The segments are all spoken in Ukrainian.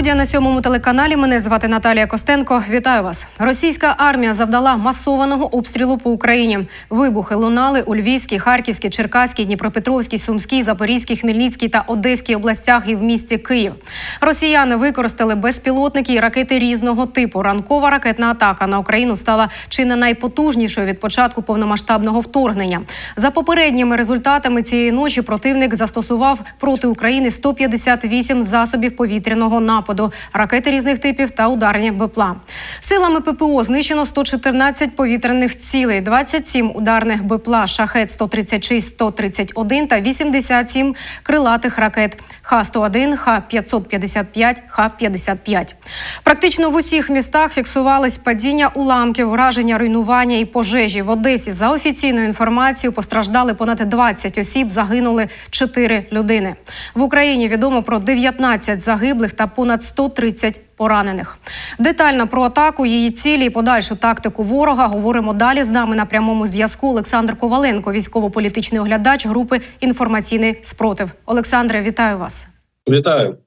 Студія на сьомому телеканалі. Мене звати Наталія Костенко. Вітаю вас. Російська армія завдала масованого обстрілу по Україні. Вибухи лунали у Львівській, Харківській, Черкаській, Дніпропетровській, Сумській, Запорізькій, Хмельницькій та Одеській областях і в місті Київ. Росіяни використали безпілотники і ракети різного типу. Ранкова ракетна атака на Україну стала чи не найпотужнішою від початку повномасштабного вторгнення. За попередніми результатами цієї ночі противник застосував проти України 158 засобів повітряного нападу, ракети різних типів та ударні БПЛА. Силами ППО знищено 114 повітряних цілей, 27 ударних БПЛА Шахет 136 131 та 87 крилатих ракет Х-101, Х-555, Х-55. Практично в усіх містах фіксувались падіння уламків, враження, руйнування і пожежі. В Одесі за офіційною інформацією постраждали понад 20 осіб, загинули 4 людини. В Україні відомо про 19 загиблих та понад 130 поранених. Детально про атаку, її цілі і подальшу тактику ворога говоримо далі. З нами на прямому зв'язку Олександр Коваленко, військово-політичний оглядач групи інформаційний спротив. Олександре, вітаю вас. Вітаю.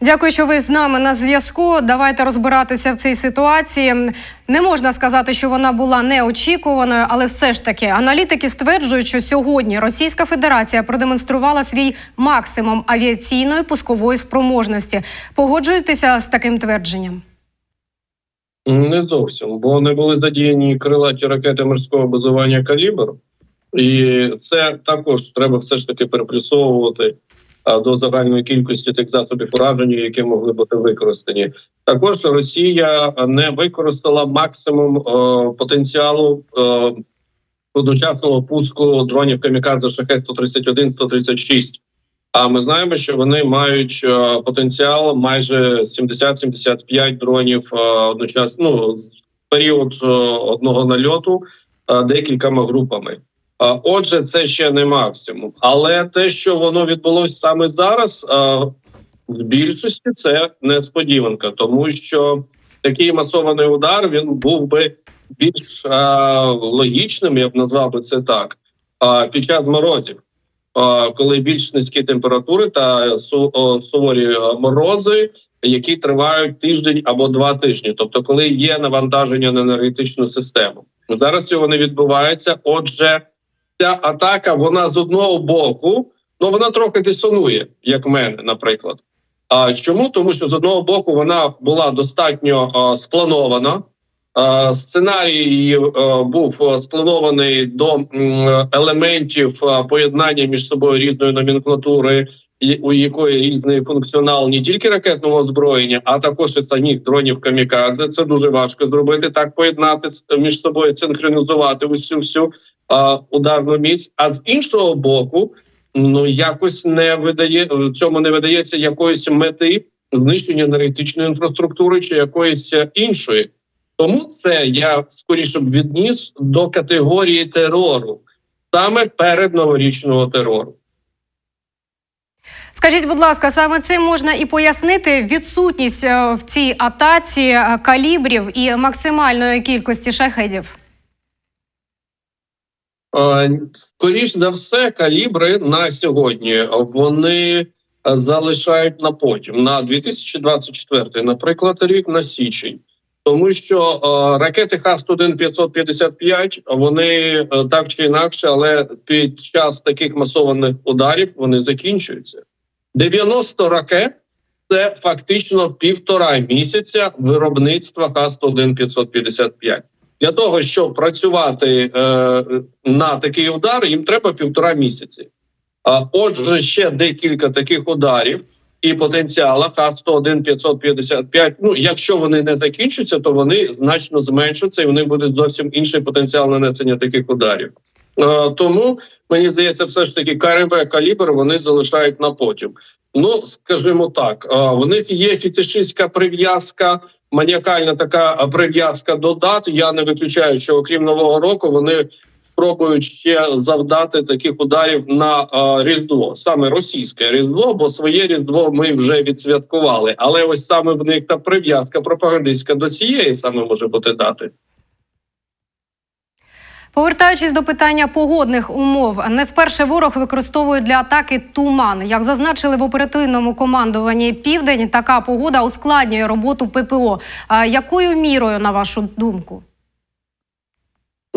Дякую, що ви з нами на зв'язку. Давайте розбиратися в цій ситуації. Не можна сказати, що вона була неочікуваною, але все ж таки аналітики стверджують, що сьогодні Російська Федерація продемонструвала свій максимум авіаційної пускової спроможності. Погоджуєтеся з таким твердженням? Не зовсім, бо не були задіяні крилаті ракети морського базування калібр, і це також треба все ж таки переплюсовувати до загальної кількості тих засобів ураження, які могли бути використані. Також Росія не використала максимум е, потенціалу е, одночасного пуску дронів камікадзе шахет 131 136 А ми знаємо, що вони мають е, потенціал майже 70-75 дронів е, одночасно ну, період е, одного нальоту е, декількома групами. Е, Отже, це ще не максимум, але те, що воно відбулося саме зараз, е, в більшості це несподіванка, тому що такий масований удар він був би більш е, логічним, я б назвав би це так. Під час морозів, коли більш низькі температури та суворі морози, які тривають тиждень або два тижні, тобто, коли є навантаження на енергетичну систему. Зараз цього не відбувається. Отже, ця атака, вона з одного боку, ну вона трохи дисонує, як мене, наприклад. А чому? Тому що з одного боку вона була достатньо а, спланована. А, Сценарій а, був спланований до м, елементів а, поєднання між собою різної номенклатури, у якої різний функціонал не тільки ракетного озброєння, а також і самих дронів камікадзе. Це дуже важко зробити так, поєднати між собою, синхронізувати усю всю а, ударну міць. А з іншого боку, ну якось не видає цьому не видається якоїсь мети знищення енергетичної інфраструктури чи якоїсь іншої. Тому це я скоріше б відніс до категорії терору, саме перед новорічного терору. Скажіть, будь ласка, саме цим можна і пояснити відсутність е, в цій атаці е, калібрів і максимальної кількості шахедів. Е, Скоріш за все, калібри на сьогодні вони залишають на потім на 2024, наприклад, рік на січень. Тому що е, ракети Х-101 555, вони е, так чи інакше, але під час таких масованих ударів вони закінчуються. 90 ракет це фактично півтора місяця виробництва Х-101 555. Для того щоб працювати е, на такий удар, їм треба півтора місяці. А отже, ще декілька таких ударів і потенціала Х-101 555, Ну, якщо вони не закінчаться, то вони значно зменшаться, і вони будуть зовсім інший потенціал нанесення таких ударів. Е, тому мені здається, все ж таки КРБ калібр вони залишають на потім. Ну скажімо так, е, в них є фетишистська прив'язка, маніакальна така прив'язка до дат. Я не виключаю, що окрім нового року вони спробують ще завдати таких ударів на е, різдво, саме російське різдво, бо своє різдво ми вже відсвяткували. Але ось саме в них та прив'язка пропагандистська до цієї саме може бути дати. Повертаючись до питання погодних умов, не вперше ворог використовує для атаки туман. Як зазначили в оперативному командуванні Південь, така погода ускладнює роботу ППО. А якою мірою, на вашу думку?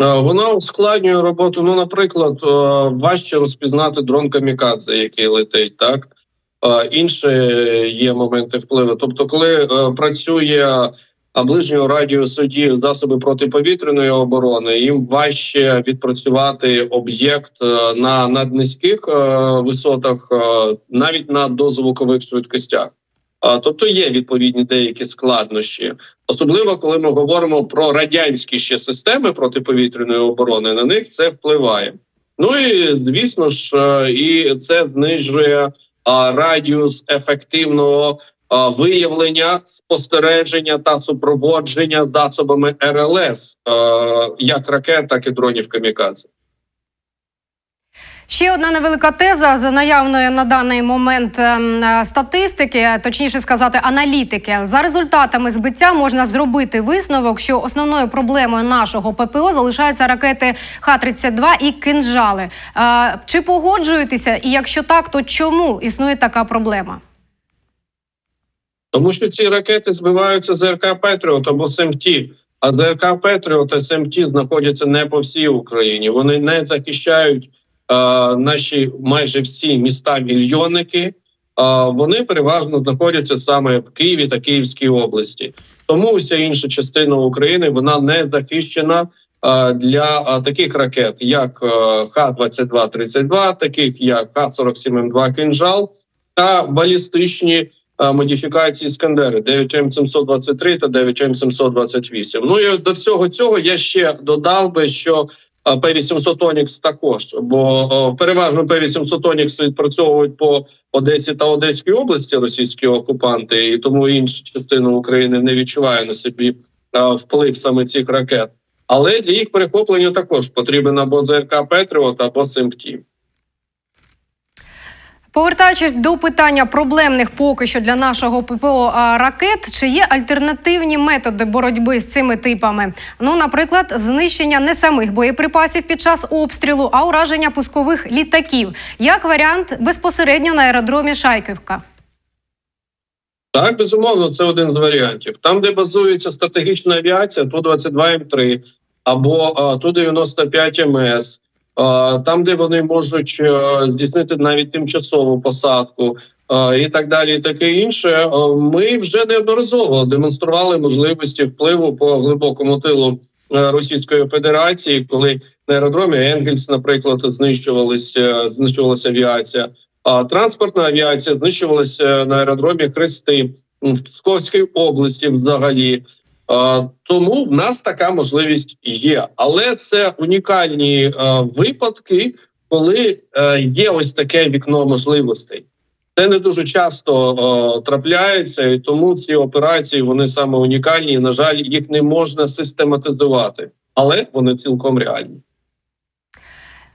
Е, Вона ускладнює роботу. Ну, наприклад, е, важче розпізнати дрон камікадзе, який летить, так Е, інші є моменти впливу. Тобто, коли працює ближнього радіусу дії засоби протиповітряної оборони, їм важче відпрацювати об'єкт на наднизьких висотах, навіть на дозвукових швидкостях. Тобто є відповідні деякі складнощі, особливо коли ми говоримо про радянські ще системи протиповітряної оборони. На них це впливає. Ну і звісно ж, е, і це знижує радіус ефективного виявлення, спостереження та супроводження засобами РЛС, е, як ракет, так і дронів камікадзе. Ще одна невелика теза з наявної на даний момент ем, е, статистики, точніше сказати, аналітики. За результатами збиття можна зробити висновок, що основною проблемою нашого ППО залишаються ракети Х-32 і кинжали. Е, Чи погоджуєтеся? І якщо так, то чому існує така проблема? Тому що ці ракети збиваються з РК Петріот або СМТ. А ЗРК Петріот та СМТ знаходяться не по всій Україні. Вони не захищають наші майже всі міста мільйонники. Е, вони переважно знаходяться саме в Києві та Київській області. Тому вся інша частина України вона не захищена е, для е, таких ракет, як е, Х-22-32, таких як Х-47М2 «Кинжал» та балістичні е, модифікації Іскандери 9М723 та 9М728. Ну і до всього цього я ще додав би, що е, П-800 Онікс також, бо переважно П-800 Онікс відпрацьовують по Одесі та Одеській області російські окупанти, і тому інша частина України не відчуває на собі вплив саме цих ракет. Але для їх перехоплення також потрібен або ЗРК Петріот, або СМТ. Повертаючись до питання проблемних поки що для нашого ППО ракет, чи є альтернативні методи боротьби з цими типами? Ну, наприклад, знищення не самих боєприпасів під час обстрілу, а ураження пускових літаків, як варіант безпосередньо на аеродромі Шайківка. Так, безумовно, це один з варіантів. Там, де базується стратегічна авіація, ту 22 м 3 або ту 95 МС, а, там, де вони можуть е, здійснити навіть тимчасову посадку. І так далі, і таке інше. Е, Ми вже неодноразово демонстрували можливості впливу по глибокому тилу е, Російської Федерації, коли на аеродромі Енгельс, наприклад, знищувалися знищувалася авіація. А транспортна авіація знищувалася на аеродромі Хрести в Псковській області. Взагалі, тому в нас така можливість є, але це унікальні е, випадки, коли е, є ось таке вікно можливостей. Це не дуже часто е, трапляється, і тому ці операції вони саме унікальні. і, На жаль, їх не можна систематизувати, але вони цілком реальні.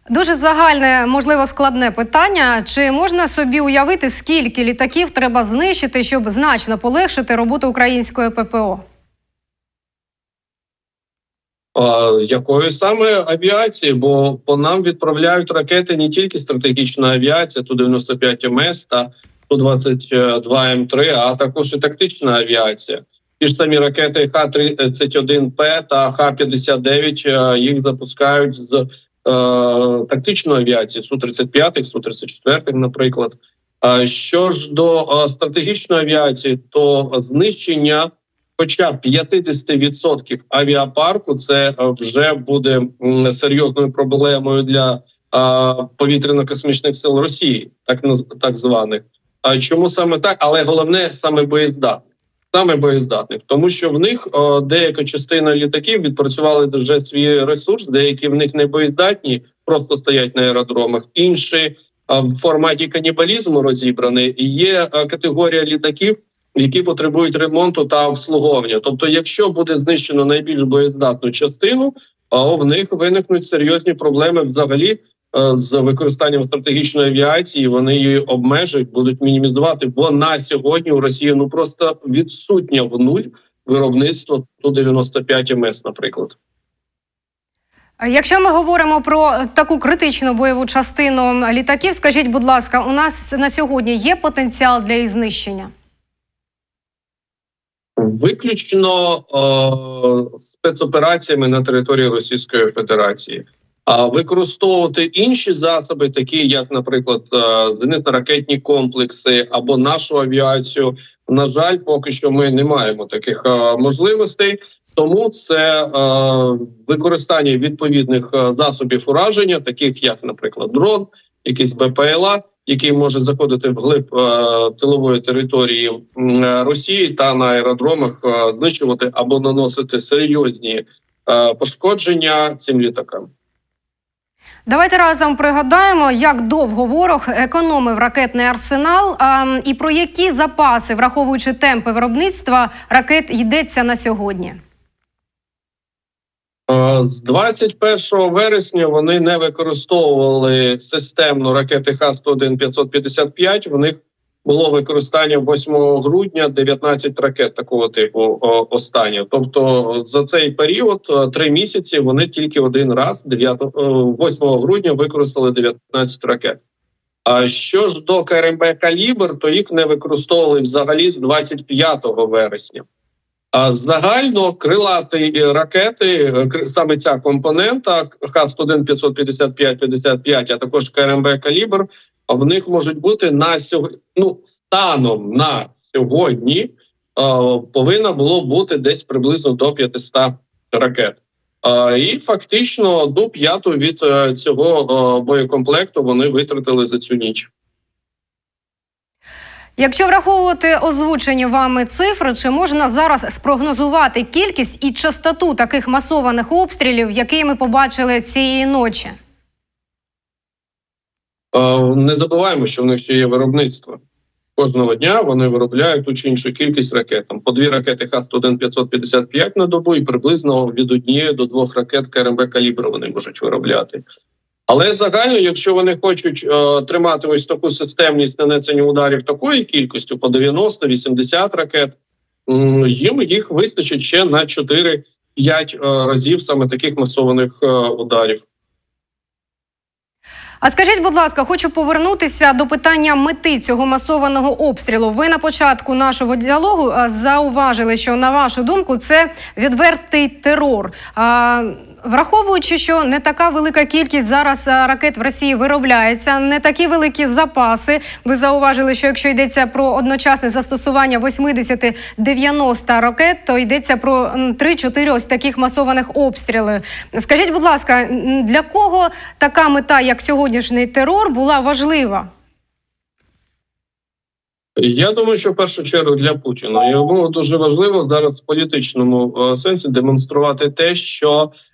Дуже загальне, можливо, складне питання. Чи можна собі уявити, скільки літаків треба знищити, щоб значно полегшити роботу української ППО? Якої саме авіації? Бо по нам відправляють ракети не тільки стратегічна авіація, ту 95 МС та ту 22 М 3 а також і тактична авіація. Ті ж самі ракети Х-31П та Х-59 їх запускають з е, тактичної авіації Су-35, Су-34, наприклад. А що ж до е, стратегічної авіації, то знищення хоча б 50% авіапарку це е, вже буде серйозною проблемою для повітряно-космічних сил Росії, так так званих. А чому саме так? Але головне саме боєздатних. Саме боєздатних, тому що в них деяка частина літаків відпрацювали вже свій ресурс, деякі в них не боєздатні, просто стоять на аеродромах. Інші в форматі канібалізму розібрані. І є а, категорія літаків, які потребують ремонту та обслуговування. Тобто, якщо буде знищено найбільш боєздатну частину, в них виникнуть серйозні проблеми взагалі е, з використанням стратегічної авіації. Вони її обмежують, будуть мінімізувати. Бо на сьогодні у Росії ну просто відсутнє в нуль виробництво ту 95 МС, наприклад. Якщо ми говоримо про таку критичну бойову частину літаків, скажіть, будь ласка, у нас на сьогодні є потенціал для їх знищення? Виключно е, спецопераціями на території Російської Федерації. А використовувати інші засоби, такі як, наприклад, е, зенитно-ракетні комплекси або нашу авіацію, на жаль, поки що ми не маємо таких е, можливостей. Тому це е, використання відповідних засобів ураження, таких як, наприклад, дрон, якийсь БПЛА, який може заходити вглиб е, тилової території е, Росії та на аеродромах е, знищувати або наносити серйозні пошкодження цим літакам. Давайте разом пригадаємо, як довго ворог економив ракетний арсенал а, і про які запаси, враховуючи темпи виробництва ракет, йдеться на сьогодні. Е, З 21 вересня вони не використовували системно ракети Х-101 555. В них було використання 8 грудня 19 ракет такого типу о, останнє. Тобто за цей період е, три місяці вони тільки один раз 9, е, 8 грудня використали 19 ракет. А що ж до КРМБ Калібр, то їх не використовували взагалі з 25 вересня. Загально крилаті е, ракети, саме ця компонента Х-101 555 55 а також КРМБ Калібр, в них можуть бути на сьогодні, ну, станом на сьогодні повинно було бути десь приблизно до 500 ракет. І фактично одну п'яту від е, цього е, боєкомплекту вони витратили за цю ніч. Якщо враховувати озвучені вами цифри, чи можна зараз спрогнозувати кількість і частоту таких масованих обстрілів, які ми побачили цієї ночі? Е, Не забуваємо, що в них ще є виробництво. Кожного дня вони виробляють ту чи іншу кількість ракет. Там по дві ракети Х-101 555 на добу, і приблизно від однієї до двох ракет КРМБ калібру вони можуть виробляти. Але загально, якщо вони хочуть е, тримати ось таку системність нанесення ударів такою кількістю по 90-80 ракет, їм їх вистачить ще на 4-5 е, разів саме таких масованих е, ударів. А скажіть, будь ласка, хочу повернутися до питання мети цього масованого обстрілу. Ви на початку нашого діалогу зауважили, що на вашу думку це відвертий терор. А, Враховуючи, що не така велика кількість зараз ракет в Росії виробляється, не такі великі запаси. Ви зауважили, що якщо йдеться про одночасне застосування 80-90 ракет, то йдеться про м, 3-4 ось таких масованих обстрілів. Скажіть, будь ласка, для кого така мета, як сьогоднішній терор, була важлива? Я думаю, що в першу чергу для Путіна йому дуже важливо зараз в політичному е, сенсі демонструвати те, що е,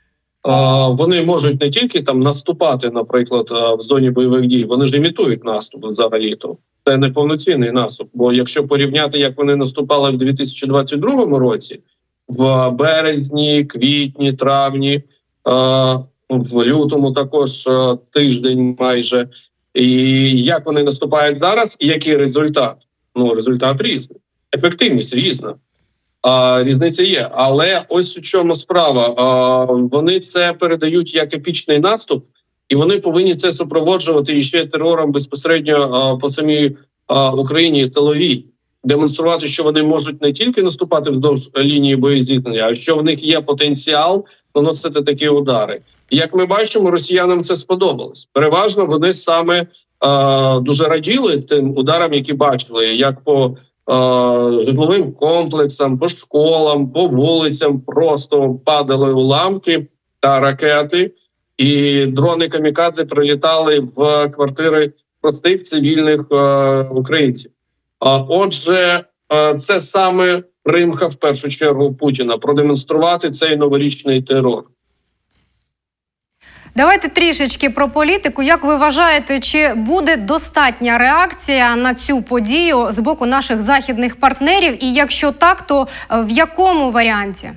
вони можуть не тільки там наступати, наприклад, е, в зоні бойових дій, вони ж імітують наступ взагалі то. Це не повноцінний наступ. Бо якщо порівняти, як вони наступали в 2022 році, в березні, квітні, травні, е, в лютому також е, тиждень майже. І як вони наступають зараз, і який результат? Ну, результат різний, ефективність різна. Різниця є. Але ось у чому справа. Вони це передають як епічний наступ, і вони повинні це супроводжувати іще терором безпосередньо по самій Україні тиловій. Демонструвати, що вони можуть не тільки наступати вздовж лінії боєзіткнення, а що в них є потенціал наносити такі удари. І як ми бачимо, росіянам це сподобалось. Переважно вони саме дуже раділи тим ударам, які бачили, як по житловим комплексам, по школам, по вулицям просто падали уламки та ракети, і дрони камікадзе прилітали в квартири простих цивільних е, українців. А отже, е, це саме примха в першу чергу Путіна продемонструвати цей новорічний терор. Давайте трішечки про політику. Як ви вважаєте, чи буде достатня реакція на цю подію з боку наших західних партнерів? І якщо так, то е, в якому варіанті?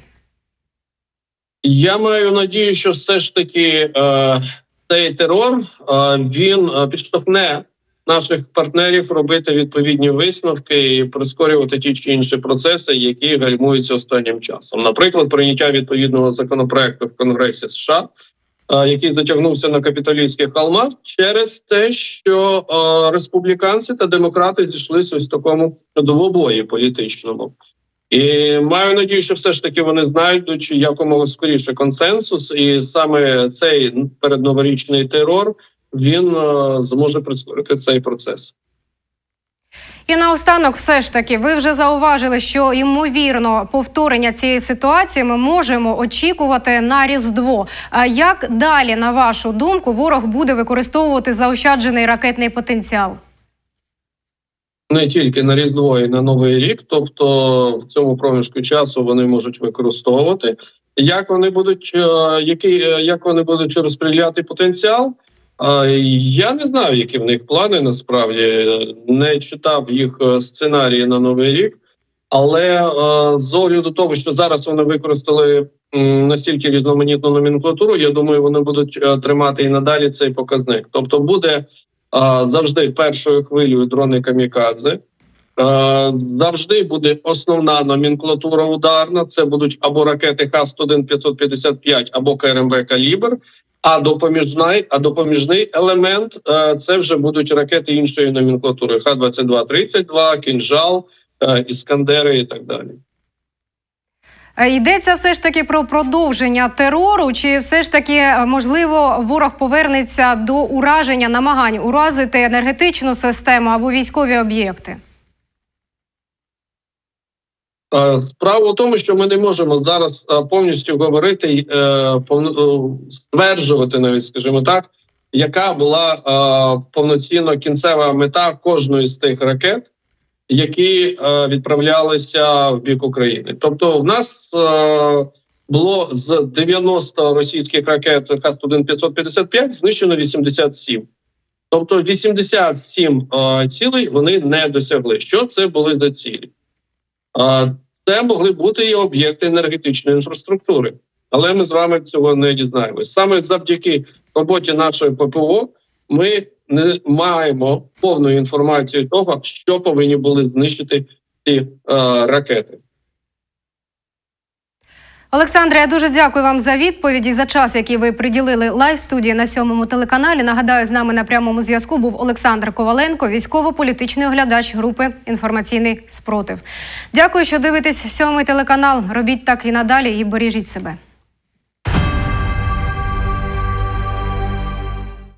Я маю надію, що все ж таки е, цей терор е, він е, підштовхне наших партнерів робити відповідні висновки і прискорювати ті чи інші процеси, які гальмуються останнім часом. Наприклад, прийняття відповідного законопроекту в Конгресі США який затягнувся на капітолійських холмах, через те, що е, республіканці та демократи зійшлися ось такому двобої політичному. І маю надію, що все ж таки вони знайдуть якомога скоріше консенсус, і саме цей передноворічний терор він е, зможе прискорити цей процес. І наостанок, все ж таки, ви вже зауважили, що ймовірно повторення цієї ситуації ми можемо очікувати на різдво. А як далі, на вашу думку, ворог буде використовувати заощаджений ракетний потенціал? не тільки на Різдво і на Новий рік, тобто в цьому проміжку часу вони можуть використовувати. Як вони будуть, е, який, е, як вони будуть розподіляти потенціал? Е, Я не знаю, які в них плани насправді не читав їх е, сценарії на новий рік, але е, з огляду того, що зараз вони використали настільки різноманітну номенклатуру, я думаю, вони будуть е, тримати і надалі цей показник. Тобто буде а, завжди першою хвилею дрони камікадзе. А, завжди буде основна номенклатура ударна. Це будуть або ракети Х-101 555, або КРМБ Калібр. А допоміжний, а допоміжний елемент е, це вже будуть ракети іншої номенклатури: Х-22-32, Кінжал, е, Іскандери і так далі. Е, Йдеться все ж таки про продовження терору, чи все ж таки е, можливо ворог повернеться до ураження намагань уразити енергетичну систему або військові об'єкти? Е, Справа в тому, що ми не можемо зараз е, повністю говорити е, стверджувати, навіть скажімо так, яка була повноцінно кінцева мета кожної з тих ракет, які відправлялися в бік України. Тобто, в нас було з 90 російських ракет Х-1 555 знищено 87. Тобто 87 е, цілей вони не досягли. Що це були за цілі? Це могли бути і об'єкти енергетичної інфраструктури, але ми з вами цього не дізнаємось. Саме завдяки роботі нашої ППО ми не маємо повної інформації того, що повинні були знищити ці е, ракети. Олександре, я дуже дякую вам за відповіді за час, який ви приділили лайв студії на сьомому телеканалі. Нагадаю, з нами на прямому зв'язку був Олександр Коваленко, військово-політичний оглядач групи інформаційний спротив. Дякую, що дивитесь сьомий телеканал. Робіть так і надалі, і бережіть себе.